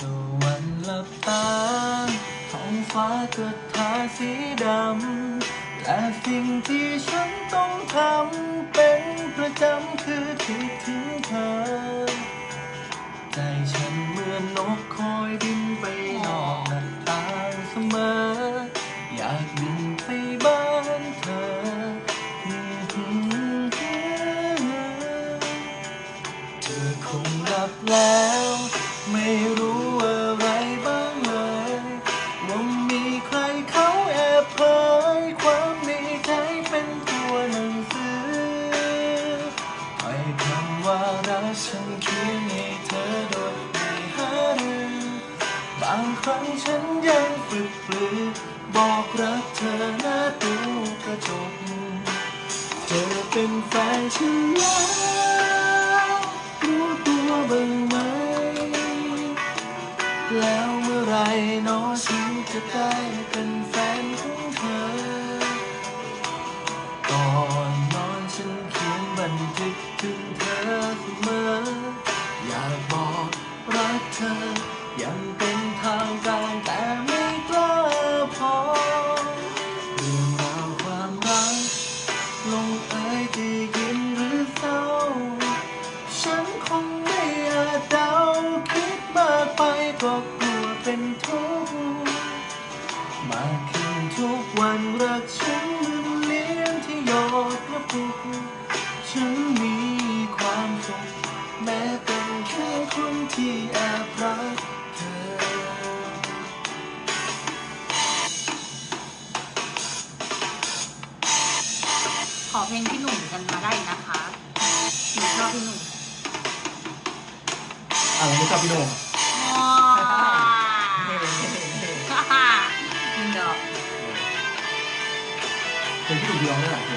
ตะวันลับตาท้องฟ้าก็ทาสีดำ และสิ่งที่ฉันต้องทำเป็นประจำคือคิดถึงเธอ ใจฉันเหมือนนกคอยบินไปนอกหน้าต่างเสมอ อยากบินไปบ้านเธอ เธอคงหลับแล้วางครั้งฉันยังฝึกปลือ บอกรักเธอหน้าตู้กระจก เธอเป็นแฟนฉันแล้วรู้ตัวบ้างไหม แล้วเมื่อไรน้อฉันจะได้เป็น วันรักฉันเหมือนเลี้ยงที่หยอดกระปุก ฉันมีความสุขแม้เป็นแค่คนที่แอบรักเธอ ขอเพลงพี่หนุ่มกันมาได้นะคะหนูชอบพี่หนุ่ม อะไรไม่ชอบพี่โดมว้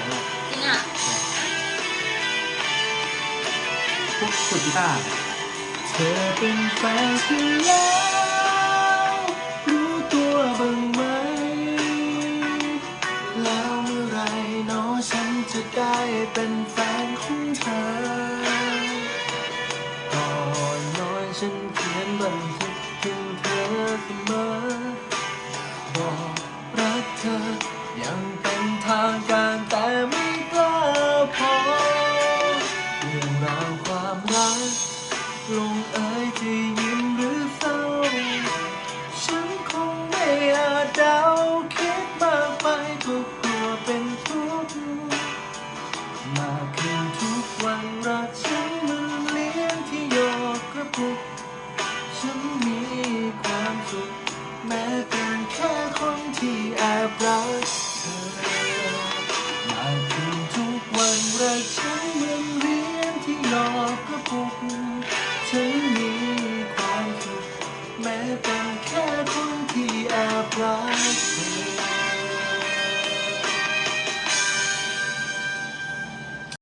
นุ่มร้องได้หลายเลยจริงอะพวกฝึกกีตาร์เธอเป็นแฟนฉันแล้วรู้ตัวบ้างไหม แล้วเมื่อไรเน้อฉันจะได้เป็นแฟนของเธอก่อนนอนฉัน ม